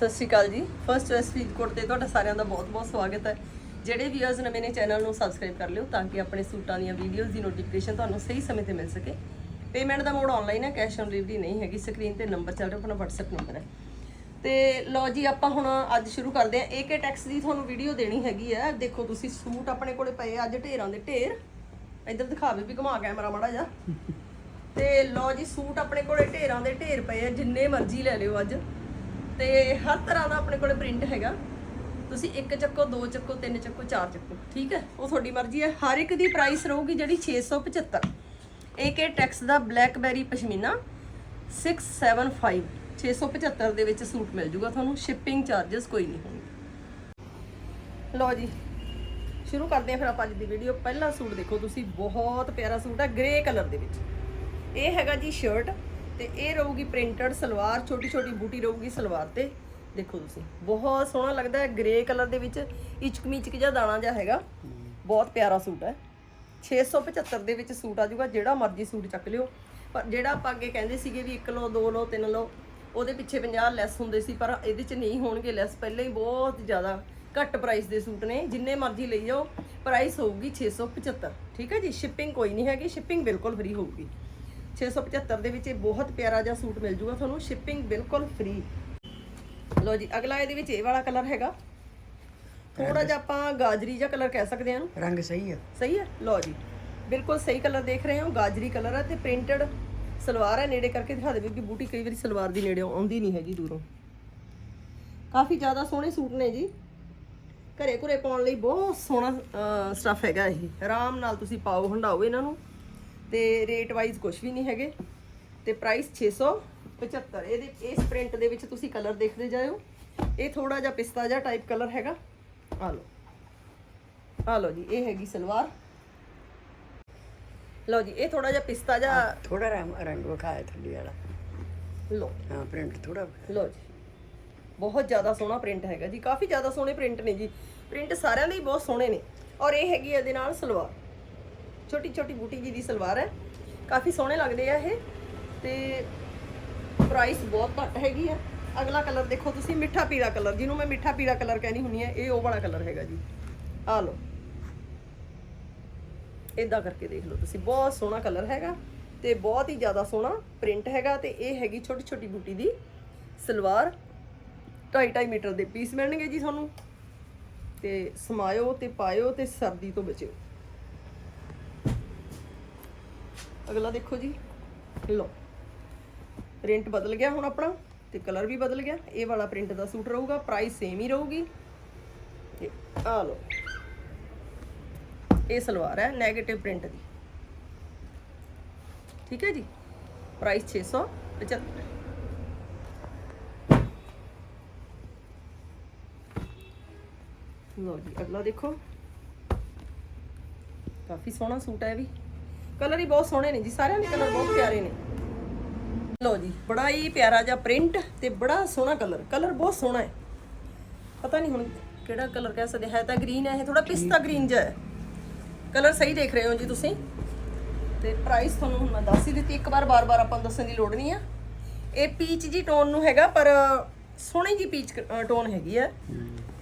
ਸਤਿ ਸ਼੍ਰੀ ਅਕਾਲ ਜੀ। First West Faridkot ਤੇ ਤੁਹਾਡਾ ਸਾਰਿਆਂ ਦਾ ਬਹੁਤ-ਬਹੁਤ ਸਵਾਗਤ ਹੈ। ਜਿਹੜੇ ਵੀਅਰਸ ਨਵੇਂ ਨੇ ਚੈਨਲ ਨੂੰ ਸਬਸਕ੍ਰਾਈਬ ਕਰ ਲਿਓ ਤਾਂ ਕਿ ਆਪਣੇ ਸੂਟਾਂ ਦੀਆਂ ਵੀਡੀਓਜ਼ ਦੀ ਨੋਟੀਫਿਕੇਸ਼ਨ ਤੁਹਾਨੂੰ ਸਹੀ ਸਮੇਂ ਤੇ ਮਿਲ ਸਕੇ। ਪੇਮੈਂਟ ਦਾ ਮੋਡ ਆਨਲਾਈਨ ਹੈ ਕੈਸ਼ ਔਨ ਡਿਲੀਵਰੀ ਨਹੀਂ ਹੈਗੀ। ਸਕਰੀਨ ਤੇ ਨੰਬਰ ਚੱਲ ਰਿਹਾ ਆਪਣਾ WhatsApp ਨੰਬਰ ਹੈ। ਤੇ ਲਓ ਜੀ ਆਪਾਂ ਹੁਣ ਅੱਜ ਸ਼ੁਰੂ ਕਰਦੇ ਹਾਂ। ਏਕੇ ਟੈਕਸ ਦੀ ਤੁਹਾਨੂੰ ਵੀਡੀਓ ਦੇਣੀ ਹੈਗੀ ਹੈ। ਦੇਖੋ ਤੁਸੀਂ ਸੂਟ ਆਪਣੇ ਕੋਲੇ ਪਏ ਆ ਅੱਜ ਢੇਰਾਂ ਦੇ ਢੇਰ। ਇੱਧਰ ਦਿਖਾਵੇ ਵੀ ਘੁਮਾ ਕੈਮਰਾ ਮਾੜਾ ਜਾ ਤੇ ਲਓ ਜੀ ਸੂਟ ਆਪਣੇ ਕੋਲੇ ਢੇਰਾਂ ਦੇ ਢੇਰ ਪਏ ਆ ਜਿੰਨੇ ਮਰਜ਼ੀ ਲੈ ਲਿਓ ਅੱਜ। ਤੇ ਹਰ ਤਰ੍ਹਾਂ ਦਾ ਆਪਣੇ ਕੋਲੇ ਪ੍ਰਿੰਟ ਹੈਗਾ। ਤੁਸੀਂ ਇੱਕ ਚੱਕੋ, ਦੋ ਚੱਕੋ, ਤਿੰਨ ਚੱਕੋ, ਚਾਰ ਚੱਕੋ, ਠੀਕ ਹੈ? ਉਹ ਤੁਹਾਡੀ ਮਰਜ਼ੀ ਹੈ। ਹਰ ਇੱਕ ਦੀ ਪ੍ਰਾਈਸ ਰਹੂਗੀ ਜਿਹੜੀ 675 AK ਟੈਕਸ ਦਾ ਬਲੈਕਬੈਰੀ ਪਸ਼ਮੀਨਾ 675 675 ਦੇ ਵਿੱਚ ਸੂਟ ਮਿਲ ਜੂਗਾ ਤੁਹਾਨੂੰ। ਸ਼ਿਪਿੰਗ ਚਾਰजेस ਕੋਈ ਨਹੀਂ ਹੋਣਗੇ ਲਓ ਜੀ, ਸ਼ੁਰੂ ਕਰਦੇ ਹਾਂ ਫਿਰ ਆਪਾਂ ਅੱਜ ਦੀ ਵੀਡੀਓ ਪਹਿਲਾ ਸੂਟ ਦੇਖੋ ਤੁਸੀਂ, ਬਹੁਤ ਪਿਆਰਾ ਸੂਟ ਹੈ ਗ੍ਰੇ ਕਲਰ ਦੇ ਵਿੱਚ। ਇਹ ਹੈਗਾ ਜੀ ਸ਼ਰਟ ਤੇ ਇਹ ਰਹੂਗੀ ਪ੍ਰਿੰਟਡ ਸਲਵਾਰ ਛੋਟੀ ਛੋਟੀ ਬੂਟੀ ਰਹੂਗੀ ਸਲਵਾਰ ਤੇ। ਦੇਖੋ ਤੁਸੀਂ, ਬਹੁਤ ਸੋਹਣਾ ਲੱਗਦਾ ਹੈ ਗ੍ਰੇ ਕਲਰ ਦੇ ਵਿੱਚ ਇਚਕਮੀਚਕ ਜਿਹਾ ਦਾਣਾ ਜਿਹਾ ਹੈਗਾ। ਬਹੁਤ ਪਿਆਰਾ ਸੂਟ ਹੈ। 675 ਦੇ ਵਿੱਚ ਸੂਟ ਆ ਜਾਊਗਾ, ਜਿਹੜਾ ਮਰਜ਼ੀ ਸੂਟ ਚੱਕ ਲਿਓ। ਪਰ ਜਿਹੜਾ ਆਪਾਂ ਅੱਗੇ ਕਹਿੰਦੇ ਸੀਗੇ ਵੀ 1 ਲਓ 2 ਲਓ 3 ਲਓ, ਉਹਦੇ ਪਿੱਛੇ 50 ਲੈਸ ਹੁੰਦੇ ਸੀ, ਪਰ ਇਹਦੇ 'ਚ ਨਹੀਂ ਹੋਣਗੇ ਲੈਸ ਪਹਿਲਾਂ ਹੀ ਬਹੁਤ ਜ਼ਿਆਦਾ ਘੱਟ ਪ੍ਰਾਈਸ ਦੇ ਸੂਟ ਨੇ, ਜਿੰਨੇ ਮਰਜ਼ੀ ਲਈ ਜਾਓ ਪ੍ਰਾਈਸ ਹੋਊਗੀ 675 ਠੀਕ ਹੈ ਜੀ? ਸ਼ਿਪਿੰਗ ਕੋਈ ਨਹੀਂ ਹੈਗੀ ਸ਼ਿਪਿੰਗ ਬਿਲਕੁਲ ਫ੍ਰੀ ਹੋਊਗੀ। 675 ਦੇ ਵਿੱਚ ਇਹ ਬਹੁਤ ਪਿਆਰਾ ਜਿਹਾ ਸੂਟ ਮਿਲ ਜੂਗਾ ਤੁਹਾਨੂੰ ਸ਼ਿਪਿੰਗ ਬਿਲਕੁਲ ਫ੍ਰੀ ਲਓ ਜੀ ਅਗਲਾ ਇਹਦੇ ਵਿੱਚ ਇਹ ਵਾਲਾ ਕਲਰ ਹੈਗਾ। ਥੋੜਾ ਜਿਹਾ ਆਪਾਂ ਗਾਜਰੀ ਜਿਹਾ ਕਲਰ ਕਹਿ ਸਕਦੇ ਹਾਂ ਰੰਗ ਸਹੀ ਆ। ਸਹੀ ਹੈ ਲਓ ਜੀ ਬਿਲਕੁਲ ਸਹੀ ਕਲਰ ਦੇਖ ਰਹੇ ਹੋ ਗਾਜਰੀ ਕਲਰ ਹੈ ਤੇ ਪ੍ਰਿੰਟਡ ਸਲਵਾਰ ਹੈ ਨੇੜੇ ਕਰਕੇ ਦਿਖਾ ਦੇਵੇ ਕਿ ਬੂਟੀ ਕਈ ਵਾਰੀ ਸਲਵਾਰ ਦੀ ਨੇੜੇ ਆਉਂਦੀ ਨਹੀਂ ਹੈਗੀ ਦੂਰੋਂ। ਕਾਫੀ ਜ਼ਿਆਦਾ ਸੋਹਣੇ ਸੂਟ ਨੇ ਜੀ। ਘਰੇ ਘੁਰੇ ਪਾਉਣ ਲਈ ਬਹੁਤ ਸੋਹਣਾ ਸਟੱਫ ਹੈਗਾ ਇਹ। ਆਰਾਮ ਨਾਲ ਤੁਸੀਂ ਪਾਓ ਹੰਡਾਓ ਇਹਨਾਂ ਨੂੰ। ਤੇ ਰੇਟ ਵਾਈਜ਼ ਕੁਝ ਵੀ ਨਹੀਂ ਹੈਗੇ। ਤੇ ਪ੍ਰਾਈਸ 675 ਇਹਦੇ ਇਸ ਪ੍ਰਿੰਟ ਦੇ ਵਿੱਚ ਤੁਸੀਂ ਕਲਰ ਦੇਖਦੇ ਜਾਇਓ। ਇਹ ਥੋੜਾ ਜਿਹਾ ਪਿਸਤਾ ਜਿਹਾ ਟਾਈਪ ਕਲਰ ਹੈਗਾ। ਆ ਲਓ। ਆ ਲਓ ਜੀ ਇਹ ਹੈਗੀ ਸਲਵਾਰ। ਲਓ ਜੀ ਇਹ ਥੋੜਾ ਜਿਹਾ ਪਿਸਤਾ ਜਿਹਾ ਥੋੜਾ ਰੰਗ ਵਿਖਾਇਆ ਥੱਲੇ ਵਾਲਾ। ਲਓ। ਹਾਂ ਪ੍ਰਿੰਟ ਥੋੜਾ ਲਓ ਜੀ। ਬਹੁਤ ਜ਼ਿਆਦਾ ਸੋਹਣਾ ਪ੍ਰਿੰਟ ਹੈਗਾ ਜੀ। ਕਾਫੀ ਜ਼ਿਆਦਾ ਸੋਹਣੇ ਪ੍ਰਿੰਟ ਨੇ ਜੀ। ਪ੍ਰਿੰਟ ਸਾਰਿਆਂ ਦੇ ਹੀ ਬਹੁਤ ਸੋਹਣੇ ਨੇ। ਔਰ ਇਹ ਹੈਗੀ ਇਹਦੇ ਨਾਲ ਸਲਵਾਰ। ਛੋਟੀ ਛੋਟੀ ਬੂਟੀ ਜੀ ਦੀ ਸਲਵਾਰ ਹੈ। ਕਾਫੀ ਸੋਹਣੇ ਲੱਗਦੇ ਆ ਇਹ ਤੇ ਪ੍ਰਾਈਸ ਬਹੁਤ ਘੱਟ ਹੈਗੀ ਆ। ਅਗਲਾ ਕਲਰ ਦੇਖੋ ਤੁਸੀਂ, ਮਿੱਠਾ ਪੀਲਾ ਕਲਰ ਜਿਹਨੂੰ ਮੈਂ ਮਿੱਠਾ ਪੀਲਾ ਕਲਰ ਕਹਿੰਦੀ ਹੁੰਨੀ ਆ, ਇਹ ਉਹ ਵਾਲਾ ਕਲਰ ਹੈਗਾ ਜੀ। ਆ ਲਓ। ਇਦਾਂ ਕਰਕੇ ਦੇਖ ਲਓ ਤੁਸੀਂ, ਬਹੁਤ ਸੋਹਣਾ ਕਲਰ ਹੈਗਾ ਤੇ ਬਹੁਤ ਹੀ ਜ਼ਿਆਦਾ ਸੋਹਣਾ ਪ੍ਰਿੰਟ ਹੈਗਾ ਤੇ ਇਹ ਹੈਗੀ ਛੋਟੀ ਛੋਟੀ ਬੂਟੀ ਦੀ ਸਲਵਾਰ। 2.5 ਮੀਟਰ ਦੇ ਪੀਸ ਮਿਲਣਗੇ ਜੀ ਤੁਹਾਨੂੰ। ਤੇ ਸਮਾਇਓ ਤੇ ਪਾਇਓ ਤੇ ਸਰਦੀ ਤੋਂ ਬਚਿਓ। ਅਗਲਾ ਦੇਖੋ ਜੀ। ਲੋ ਪ੍ਰਿੰਟ ਬਦਲ ਗਿਆ ਹੁਣ ਆਪਣਾ ਤੇ ਕਲਰ ਵੀ ਬਦਲ ਗਿਆ। ਇਹ ਵਾਲਾ ਪ੍ਰਿੰਟ ਦਾ ਸੂਟ ਰਹੂਗਾ, ਪ੍ਰਾਈਸ ਸੇਮ ਹੀ ਰਹੂਗੀ। ਆ ਲਓ। ਇਹ ਸਲਵਾਰ ਹੈ 네ਗੇਟਿਵ ਪ੍ਰਿੰਟ ਦੀ। ਠੀਕ ਹੈ ਜੀ? ਪ੍ਰਾਈਸ 675 ਲਓ ਜੀ, ਅਗਲਾ ਦੇਖੋ। ਕਾਫੀ ਸੋਹਣਾ ਸੂਟ ਹੈ ਵੀ। ਕਲਰ ਹੀ ਬਹੁਤ ਸੋਹਣੇ ਨੇ ਜੀ, ਸਾਰਿਆਂ ਦੇ ਕਲਰ ਬਹੁਤ ਪਿਆਰੇ ਨੇ। ਲਓ ਜੀ, ਬੜਾ ਹੀ ਪਿਆਰਾ ਜਿਹਾ ਪ੍ਰਿੰਟ ਤੇ ਬੜਾ ਸੋਹਣਾ ਕਲਰ ਕਲਰ ਬਹੁਤ ਸੋਹਣਾ ਹੈ। ਪਤਾ ਨਹੀਂ ਹੁਣ ਕਿਹੜਾ ਕਲਰ ਕਹਿ ਸਕਦੇ, ਹੈ ਤਾਂ ਗ੍ਰੀਨ ਹੈ, ਇਹ ਥੋੜਾ ਪਿਸਤਾ ਗ੍ਰੀਨ ਜਿਹਾ ਹੈ। ਕਲਰ ਸਹੀ ਦੇਖ ਰਹੇ ਹੋ ਜੀ ਤੁਸੀਂ। ਤੇ ਪ੍ਰਾਈਸ ਤੁਹਾਨੂੰ ਹੁਣ ਮੈਂ ਦੱਸ ਹੀ ਦਿੱਤੀ, ਇੱਕ ਵਾਰ ਬਾਰ-ਬਾਰ ਆਪਾਂ ਨੂੰ ਦੱਸਣ ਦੀ ਲੋੜ ਨਹੀਂ ਆ। ਇਹ ਪੀਚ ਜੀ ਟੋਨ ਨੂੰ ਹੈਗਾ, ਪਰ ਸੋਹਣੀ ਜੀ ਪੀਚ ਟੋਨ ਹੈਗੀ ਆ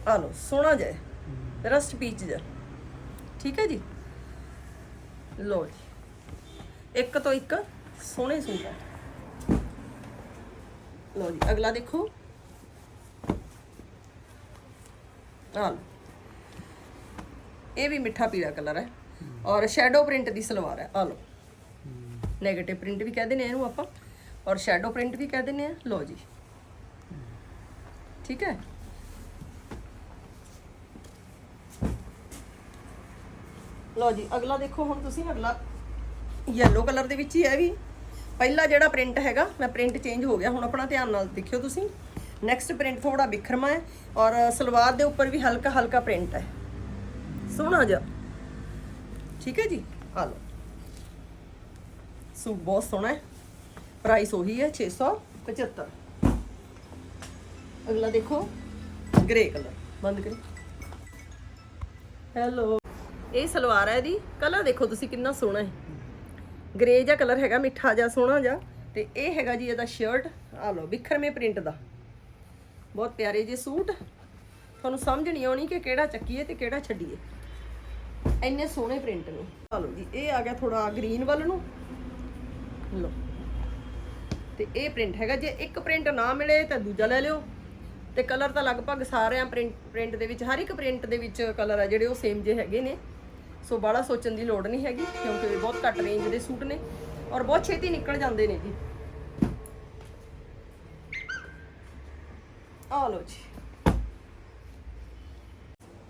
ਆ ਲਓ, ਸੋਹਣਾ ਜਿਹਾ ਹੈ। ਰਸਟ ਪੀਚ ਜਿਹਾ। ਠੀਕ ਹੈ ਜੀ? ਲਓ ਜੀ। ਇੱਕ ਤੋਂ ਇੱਕ ਸੋਹਣੇ ਸੂਟ ਹੈ ਲਓ ਜੀ, ਅਗਲਾ ਦੇਖੋ। ਆ ਇਹ ਵੀ ਮਿੱਠਾ ਪੀਲਾ ਕਲਰ ਹੈ ਔਰ ਸ਼ੈਡੋ ਪ੍ਰਿੰਟ ਦੀ ਸਲਵਾਰ ਹੈ। ਆ ਲਓ। 네ਗੇਟਿਵ ਪ੍ਰਿੰਟ ਵੀ ਕਹਿੰਦੇ ਨੇ ਇਹਨੂੰ ਆਪਾਂ ਔਰ ਸ਼ੈਡੋ ਪ੍ਰਿੰਟ ਵੀ ਕਹਿ ਦਿੰਦੇ ਆ ਲਓ ਜੀ। ਠੀਕ ਹੈ? ਲਓ ਜੀ, ਅਗਲਾ ਦੇਖੋ ਹੁਣ ਤੁਸੀਂ ਅਗਲਾ। ਯੈਲੋ ਕਲਰ ਦੇ ਵਿੱਚ ਹੀ ਹੈ ਵੀ। ਪਹਿਲਾ ਜਿਹੜਾ ਪ੍ਰਿੰਟ ਹੈਗਾ, ਮੈਂ ਪ੍ਰਿੰਟ ਚੇਂਜ ਹੋ ਗਿਆ, ਹੁਣ ਆਪਣਾ ਧਿਆਨ ਨਾਲ ਦੇਖਿਓ ਤੁਸੀਂ। ਨੈਕਸਟ ਪ੍ਰਿੰਟ ਥੋੜਾ ਬਿਖਰਮਾ ਹੈ ਔਰ ਸਲਵਾਰ ਦੇ ਉੱਪਰ ਵੀ ਹਲਕਾ ਹਲਕਾ ਪ੍ਰਿੰਟ ਹੈ। ਸੋਹਣਾ ਜਿਹਾ। ਠੀਕ ਹੈ ਜੀ? ਆ ਲਓ। ਸੂਟ ਬਹੁਤ ਸੋਹਣਾ ਹੈ। ਪ੍ਰਾਈਸ ਉਹੀ ਹੈ 675 ਅਗਲਾ ਦੇਖੋ ਗ੍ਰੇ ਕਲਰ ਬੰਦ ਕਰੀ। ਹੈਲੋ ਇਹ ਸਲਵਾਰ ਹੈ ਜੀ ਕਲਰ ਦੇਖੋ ਤੁਸੀਂ ਕਿੰਨਾ ਸੋਹਣਾ ਹੈ। ਗ੍ਰੇ ਜਿਹਾ ਕਲਰ ਹੈਗਾ, ਮਿੱਠਾ ਜਿਹਾ, ਸੋਹਣਾ ਜਿਹਾ। ਤੇ ਇਹ ਹੈਗਾ ਜੀ ਇਹਦਾ ਸ਼ਰਟ ਆ ਲਓ ਵਿਖਰਮੇ ਪ੍ਰਿੰਟ ਦਾ। ਬਹੁਤ ਪਿਆਰੇ ਜੇ ਸੂਟ। ਤੁਹਾਨੂੰ ਸਮਝ ਨਹੀਂ ਆਉਣੀ ਕਿ ਕਿਹੜਾ ਚੱਕੀਏ ਤੇ ਕਿਹੜਾ ਛੱਡੀਏ। ਇੰਨੇ ਸੋਹਣੇ ਪ੍ਰਿੰਟ ਨੇ। ਆ ਲਓ ਜੀ, ਇਹ ਆ ਗਿਆ ਥੋੜਾ ਗ੍ਰੀਨ ਵੱਲ ਨੂੰ। ਲਓ। ਤੇ ਇਹ ਪ੍ਰਿੰਟ ਹੈਗਾ, ਜੇ ਇੱਕ ਪ੍ਰਿੰਟ ਨਾ ਮਿਲੇ ਤਾਂ ਦੂਜਾ ਲੈ ਲਿਓ। ਤੇ ਕਲਰ ਤਾਂ ਲਗਭਗ ਸਾਰਿਆਂ ਪ੍ਰਿੰਟ ਪ੍ਰਿੰਟ ਦੇ ਵਿੱਚ ਹਰ ਇੱਕ ਪ੍ਰਿੰਟ ਦੇ ਵਿੱਚ ਕਲਰ ਆ ਜਿਹੜੇ ਉਹ ਸੇਮ ਜੇ ਹੈਗੇ ਨੇ। ਸੋ ਬਾਹਲਾ ਸੋਚਣ ਦੀ ਲੋੜ ਨਹੀਂ ਹੈਗੀ ਕਿਉਂਕਿ ਇਹ ਬਹੁਤ ਘੱਟ ਰੇਂਜ ਦੇ ਸੂਟ ਨੇ ਔਰ ਬਹੁਤ ਛੇਤੀ ਨਿਕਲ ਜਾਂਦੇ ਨੇ ਜੀ। ਆ ਲਓ ਜੀ।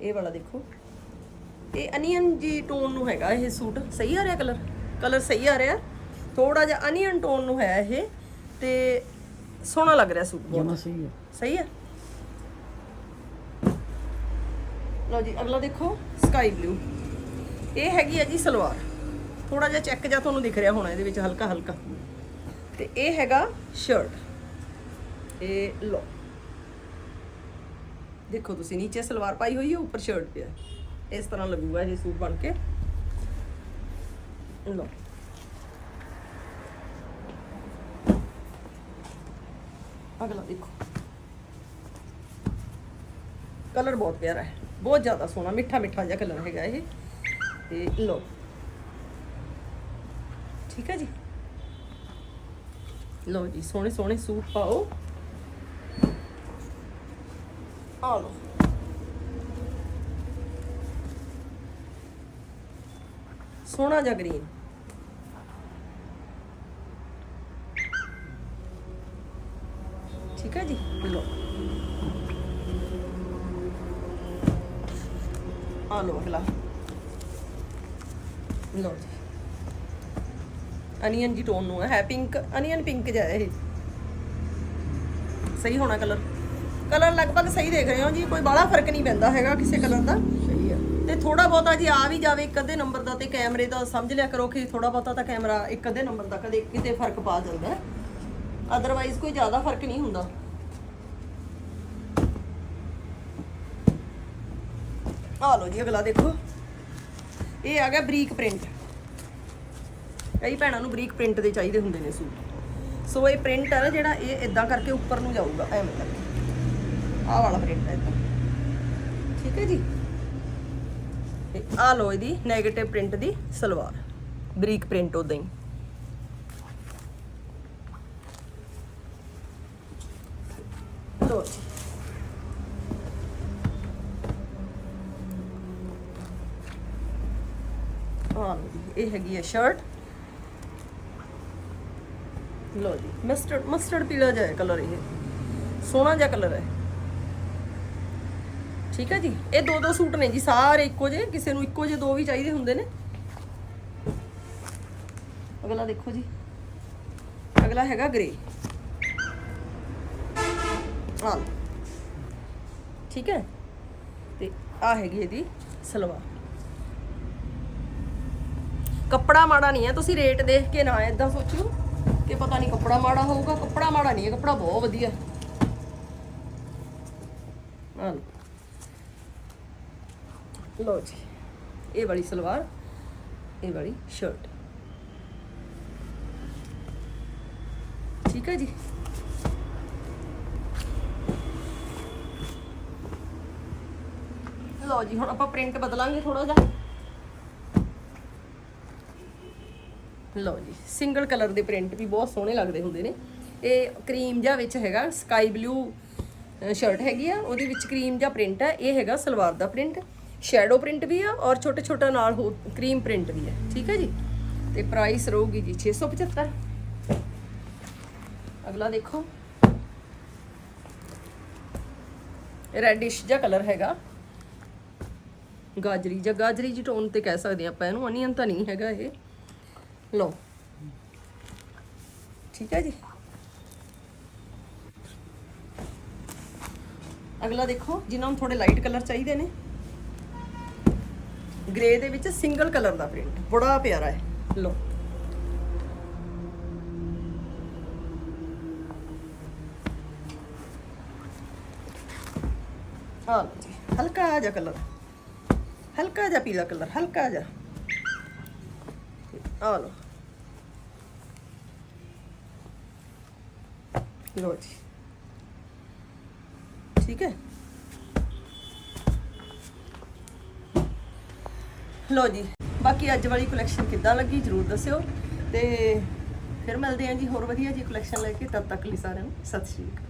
ਇਹ ਵਾਲਾ ਦੇਖੋ। ਇਹ ਅਨੀਅਨ ਜੀ ਟੋਨ ਨੂੰ ਹੈਗਾ ਇਹ ਸੂਟ। ਸਹੀ ਆ ਰਿਹਾ ਕਲਰ ਕਲਰ ਸਹੀ ਆ ਰਿਹਾ। ਥੋੜਾ ਜਿਹਾ ਅਨੀਅਨ ਟੋਨ ਨੂੰ ਹੈ ਇਹ। ਤੇ ਸੋਹਣਾ ਲੱਗ ਰਿਹਾ ਸੂਟ ਬਹੁਤ। ਸਹੀ ਹੈ ਸਹੀ ਹੈ ਲਓ ਜੀ ਅਗਲਾ ਦੇਖੋ ਸਕਾਈ ਬਲੂ ਇਹ ਹੈਗੀ ਹੈ ਜੀ ਸਲਵਾਰ। ਥੋੜਾ ਜਿਹਾ ਚੈੱਕ ਜਿਹਾ ਤੁਹਾਨੂੰ ਦਿਖ ਰਿਹਾ ਹੋਣਾ ਇਹਦੇ ਵਿੱਚ ਹਲਕਾ ਹਲਕਾ। ਤੇ ਇਹ ਹੈਗਾ ਸ਼ਰਟ ਇਹ ਲਓ। ਦੇਖੋ ਤੁਸੀਂ, ਨੀਚੇ ਸਲਵਾਰ ਪਾਈ ਹੋਈ ਹੈ, ਉੱਪਰ ਸ਼ਰਟ ਪਿਆ ਇਸ ਤਰ੍ਹਾਂ ਲੱਗੂਗਾ ਇਹ ਸੂਟ ਬਣ ਕੇ। ਲਓ। ਅਗਲਾ ਦੇਖੋ। ਕਲਰ ਬਹੁਤ ਪਿਆਰਾ ਹੈ। ਬਹੁਤ ਜ਼ਿਆਦਾ ਸੋਹਣਾ, ਮਿੱਠਾ ਮਿੱਠਾ ਜਿਹਾ ਕਲਰ ਹੈਗਾ ਇਹ। ਤੇ ਲੋ ਠੀਕ ਹੈ ਜੀ? ਲੋ ਜੀ, ਸੋਹਣੇ ਸੋਹਣੇ ਸੂਟ ਪਾਓ। ਆ ਲੋ ਸੋਹਣਾ ਜਿਹਾ ਗ੍ਰੀਨ ਠੀਕ ਹੈ ਜੀ? ਲੋ ਆ ਲੋ ਅਗਲਾ। ਲੋ ਜੀ। ਅਨੀਅਨ ਜੀ ਟੋਨ ਨੂੰ ਹੈ ਪਿੰਕ ਅਨੀਅਨ ਪਿੰਕ ਜਿਹਾ ਇਹ। ਸਹੀ ਹੋਣਾ ਕਲਰ ਕਲਰ ਲਗਭਗ ਸਹੀ ਦੇਖ ਰਹੇ ਹੋ ਜੀ ਕੋਈ ਬਾਹਲਾ ਫ਼ਰਕ ਨਹੀਂ ਪੈਂਦਾ ਹੈਗਾ ਕਿਸੇ ਕਲਰ ਦਾ। ਸਹੀ ਤੇ ਥੋੜਾ ਬਹੁਤਾ ਜੀ ਆ ਵੀ ਜਾਵੇ ਇੱਕ ਅੱਧੇ ਨੰਬਰ ਦਾ ਤੇ ਕੈਮਰੇ ਦਾ ਸਮਝ ਲਿਆ ਕਰੋ ਕਿ ਥੋੜਾ ਬਹੁਤਾ ਤਾਂ ਕੈਮਰਾ ਇੱਕ ਅੱਧੇ ਨੰਬਰ ਦਾ ਕਦੇ ਕਿਤੇ ਫ਼ਰਕ ਪਾ ਜਾਂਦਾ ਹੈ। ਅਦਰਵਾਈਜ਼ ਕੋਈ ਜ਼ਿਆਦਾ ਫ਼ਰਕ ਨਹੀਂ ਹੁੰਦਾ। ਆ ਲਓ ਜੀ ਅਗਲਾ ਦੇਖੋ। ਇਹ ਆ ਗਿਆ ਬਰੀਕ ਪ੍ਰਿੰਟ। ਕਈ ਭੈਣਾਂ ਨੂੰ ਬਰੀਕ ਪ੍ਰਿੰਟ ਦੇ ਚਾਹੀਦੇ ਹੁੰਦੇ ਨੇ ਸੂਟ। ਸੋ ਇਹ ਪ੍ਰਿੰਟ ਆ ਨਾ ਜਿਹੜਾ ਇਹ ਇਦਾਂ ਕਰਕੇ ਉੱਪਰ ਨੂੰ ਜਾਊਗਾ ਐਵੇਂ ਕਰਕੇ ਆਹ ਵਾਲਾ ਪ੍ਰਿੰਟ ਹੈ ਇਦਾਂ ਠੀਕ ਹੈ ਜੀ? ਤੇ ਆਹ ਲੋ ਇਹਦੀ 네ਗੇਟਿਵ ਪ੍ਰਿੰਟ ਦੀ ਸਲਵਾਰ। ਬਰੀਕ ਪ੍ਰਿੰਟ ਉਦਾਂ ਹੀ। ਲੋ ਜੀ ਆਹ ਜੀ ਇਹ ਹੈਗੀ ਹੈ ਸ਼ਰਟ ਲੋ ਜੀ ਮਸਟਰਡ ਮਸਟਰਡ ਪੀਲਾ ਜਿਹਾ ਕਲਰ ਇਹ। ਸੋਹਣਾ ਜਿਹਾ ਕਲਰ ਹੈ। ਠੀਕ ਹੈ ਜੀ, ਇਹ ਦੋ ਦੋ ਸੂਟ ਨੇ ਜੀ, ਸਾਰੇ ਇੱਕੋ ਜਿਹੇ, ਕਿਸੇ ਨੂੰ ਇੱਕੋ ਜਿਹੇ ਦੋ ਵੀ ਚਾਹੀਦੇ ਹੁੰਦੇ ਨੇ। ਅਗਲਾ ਦੇਖੋ ਜੀ। ਅਗਲਾ ਹੈਗਾ ਗ੍ਰੇ ਹਾਂ ਠੀਕ ਹੈ? ਤੇ ਆ ਹੈਗੀ ਇਹਦੀ ਸਲਵਾਰ। ਕੱਪੜਾ ਮਾੜਾ ਨਹੀਂ ਹੈ, ਤੁਸੀਂ ਰੇਟ ਦੇਖ ਕੇ ਨਾ ਇਦਾਂ ਸੋਚਿਓ ਕਿ ਪਤਾ ਨਹੀਂ ਕੱਪੜਾ ਮਾੜਾ ਹੋਊਗਾ, ਕੱਪੜਾ ਮਾੜਾ ਨਹੀਂ ਹੈ, ਕੱਪੜਾ ਬਹੁਤ ਵਧੀਆ। ਹਾਂ ਲੋ ਜੀ, ਇਹ ਵਾਲੀ ਸਲਵਾਰ, ਇਹ ਵਾਲੀ ਸ਼ਰਟ ਠੀਕ ਹੈ ਜੀ? ਲਓ ਜੀ, ਹੁਣ ਆਪਾਂ ਪ੍ਰਿੰਟ ਬਦਲਾਂਗੇ ਥੋੜਾ ਜਿਹਾ। ਲਓ ਜੀ ਸਿੰਗਲ ਕਲਰ ਦੇ ਪ੍ਰਿੰਟ ਵੀ ਬਹੁਤ ਸੋਹਣੇ ਲੱਗਦੇ ਹੁੰਦੇ ਨੇ। ਇਹ ਕਰੀਮ ਜਿਹਾ ਵਿੱਚ ਹੈਗਾ ਸਕਾਈ ਬਲੂ ਸ਼ਰਟ ਹੈਗੀ ਆ, ਉਹਦੇ ਵਿੱਚ ਕਰੀਮ ਜਿਹਾ ਪ੍ਰਿੰਟ ਆ, ਇਹ ਹੈਗਾ ਸਲਵਾਰ ਦਾ ਪ੍ਰਿੰਟ ਸ਼ੈਡੋ ਪ੍ਰਿੰਟ ਵੀ ਆ ਔਰ ਛੋਟਾ ਛੋਟਾ ਨਾਲ ਹੋ ਕਰੀਮ ਪ੍ਰਿੰਟ ਵੀ ਆ, ਠੀਕ ਹੈ ਜੀ? ਤੇ ਪ੍ਰਾਈਸ ਰਹੂਗੀ ਜੀ 675 ਅਗਲਾ ਦੇਖੋ। ਰੈਡਿਸ਼ ਜਿਹਾ ਕਲਰ ਹੈਗਾ। ਗਾਜਰੀ ਜਾਂ ਗਾਜਰੀ ਜੀ ਟੋਨ ਤੇ ਕਹਿ ਸਕਦੇ ਆਪਾਂ ਇਹਨੂੰ ਅਨੀਅਨ ਤਾਂ ਨਹੀਂ ਹੈਗਾ ਇਹ। ਲਓ। ਠੀਕ ਹੈ ਜੀ। ਅਗਲਾ ਦੇਖੋ, ਜਿਨ੍ਹਾਂ ਨੂੰ ਥੋੜੇ ਲਾਈਟ ਕਲਰ ਚਾਹੀਦੇ ਨੇ। ਗ੍ਰੇ ਦੇ ਵਿੱਚ ਸਿੰਗਲ ਕਲਰ ਦਾ ਪ੍ਰਿੰਟ ਬੜਾ ਪਿਆਰਾ ਹੈ। ਲਓ। ਹਾਂ ਜੀ, ਹਲਕਾ ਜਿਹਾ ਕਲਰ ਹਲਕਾ ਜਿਹਾ ਪੀਲਾ ਕਲਰ ਹਲਕਾ ਜਿਹਾ। ਆ ਲਓ। ਲੋ ਜੀ। ਠੀਕ ਹੈ? ਲੋ ਜੀ, ਬਾਕੀ ਅੱਜ ਵਾਲੀ ਕਲੈਕਸ਼ਨ ਕਿੱਦਾਂ ਲੱਗੀ ਜਰੂਰ ਦੱਸਿਓ। ਤੇ ਫਿਰ ਮਿਲਦੇ ਆਂ ਜੀ ਹੋਰ ਵਧੀਆ ਜੀ ਕਲੈਕਸ਼ਨ ਲੈ ਕੇ, ਤਦ ਤੱਕ ਲਈ ਸਾਰਿਆਂ ਨੂੰ ਸਤਿ ਸ਼੍ਰੀ ਅਕਾਲ।